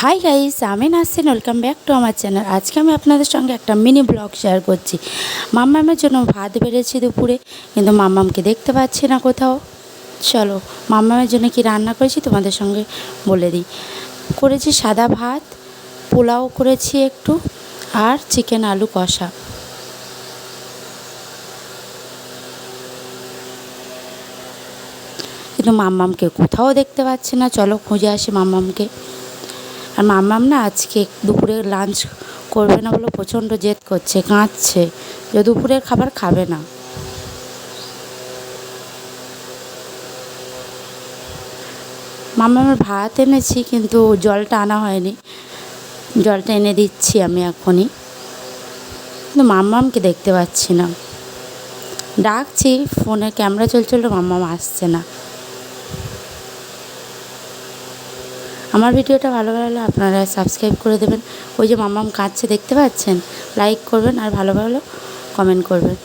High guys আমি Nasin welcome back to আমার channel আজকে আমি আপনাদের সঙ্গে একটা মিনি ব্লগ শেয়ার করছি। মাম্মামের জন্য ভাত বেড়েছি দুপুরে, কিন্তু মাম্মামকে দেখতে পাচ্ছি না কোথাও। চলো, মাম্মামের জন্য কি রান্না করেছি তোমাদের সঙ্গে বলে দিই। করেছি সাদা ভাত, পোলাও করেছি একটু, আর চিকেন আলু কষা। কিন্তু মাম্মামকে কোথাও দেখতে পাচ্ছি না। চলো, খুঁজে আসি মাম্মামকে। আর মাম্মাম না আজকে দুপুরে লাঞ্চ করবে না বলে প্রচণ্ড জেদ করছে, কাঁদছে, যে দুপুরের খাবার খাবে না। মাম্মামের ভাত এনেছি কিন্তু জলটা আনা হয়নি। জলটা এনে দিচ্ছি আমি এখনই। কিন্তু মাম্মামকে দেখতে পাচ্ছি না। ডাকছি, ফোনে ক্যামেরা চলছিল, মাম্মাম আসছে না। আমার ভিডিওটা ভালো লাগলে আপনারা সাবস্ক্রাইব করে দেবেন। ওই যে মামাম কাঁদছে, দেখতে পাচ্ছেন? লাইক করবেন আর ভালো ভালো কমেন্ট করবেন।